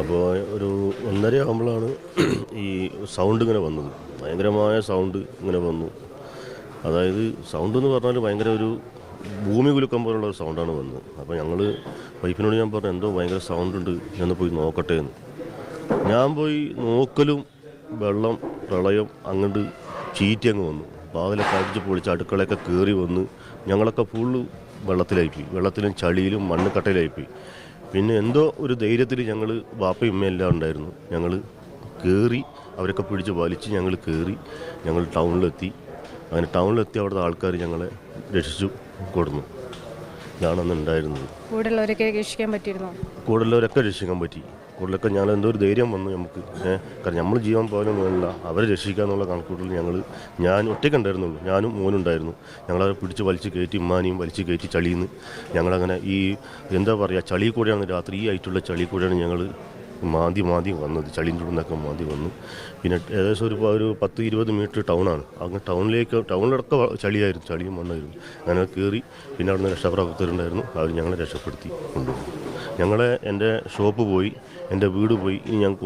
അപ്പോൾ ഒരു ഒന്നര ആകുമ്പോഴാണ് ഈ സൗണ്ട് ഇങ്ങനെ വന്നത്. ഭയങ്കരമായ സൗണ്ട് ഇങ്ങനെ വന്നു. അതായത് സൗണ്ട് എന്ന് പറഞ്ഞാൽ ഭയങ്കര ഒരു ഭൂമി കുലുക്കം പോലുള്ള ഒരു സൗണ്ടാണ് വന്നത്. അപ്പോൾ ഞങ്ങൾ വൈഫിനോട് ഞാൻ പറഞ്ഞു എന്തോ ഭയങ്കര സൗണ്ട് ഉണ്ട് എന്ന് പോയി നോക്കട്ടെ എന്ന്. ഞാൻ പോയി നോക്കലും വെള്ളം പ്രളയം അങ്ങോട്ട് ചീറ്റി അങ്ങ് വന്നു. വാതിലൊക്കെ അടിച്ച് പൊളിച്ച് അടുക്കളയൊക്കെ കയറി വന്ന് ഞങ്ങളൊക്കെ ഫുള്ള് വെള്ളത്തിലായിപ്പോയി. വെള്ളത്തിലും ചളിയിലും മണ്ണുക്കട്ടയിലായിപ്പോയി പിന്നെ എന്തോ ഒരു ധൈര്യത്തിൽ ഞങ്ങൾ ബാപ്പയും ഉമ്മയെല്ലാം ഉണ്ടായിരുന്നു. ഞങ്ങൾ കയറി അവരൊക്കെ പിടിച്ച് വലിച്ച് ഞങ്ങൾ കയറി ഞങ്ങൾ ടൗണിലെത്തി. അങ്ങനെ ടൗണിലെത്തി അവിടുത്തെ ആൾക്കാർ ഞങ്ങളെ രക്ഷിച്ചു കൊടുന്നു ഇതാണ് അന്ന് ഉണ്ടായിരുന്നത്. കൂടെയുള്ളവരൊക്കെ രക്ഷിക്കാൻ പറ്റിയിരുന്നോ? കൂടുതലവരൊക്കെ രക്ഷിക്കാൻ പറ്റി. കൂടുതലൊക്കെ ഞങ്ങൾ എന്തോ ഒരു ധൈര്യം വന്നു നമുക്ക്. കാരണം നമ്മൾ ജീവൻ പോലും വേണില്ല. അവരെ രക്ഷിക്കാന്നുള്ള കണക്കൂട്ടിൽ ഞങ്ങൾ ഞാൻ ഒറ്റയ്ക്ക് ഉണ്ടായിരുന്നുള്ളൂ. ഞാനും മോനുണ്ടായിരുന്നു ഞങ്ങളവരെ പിടിച്ച് വലിച്ച് കയറ്റി ഉമ്മാനെയും വലിച്ച് കയറ്റി ചളിയിൽ നിന്ന് ഞങ്ങളങ്ങനെ ഈ എന്താ പറയുക ചളി കൂടെയാണ് രാത്രി ഈ ആയിട്ടുള്ള ചളി കൂടെയാണ് ഞങ്ങൾ മാന്തി മാന്തി വന്നത്. ചളിയും ചുടുന്നൊക്കെ മാന്തി വന്നു. പിന്നെ ഏകദേശം ഒരു ഒരു പത്ത് ഇരുപത് മീറ്റർ ടൗണാണ്. അങ്ങ് ടൗണിലേക്ക് ടൗണിലടക്കം ചളിയായിരുന്നു. ചളിയും മണ്ണായിരുന്നു. അങ്ങനെ കയറി പിന്നെ അവിടുന്ന് രക്ഷാപ്രവർത്തകരുണ്ടായിരുന്നു. അവർ ഞങ്ങളെ രക്ഷപ്പെടുത്തി കൊണ്ടുപോയി. ഞങ്ങളെ എന്റെ ഷോപ്പ് പോയി എന്റെ വീട് പോയി ഇനി ഞങ്ങൾക്ക്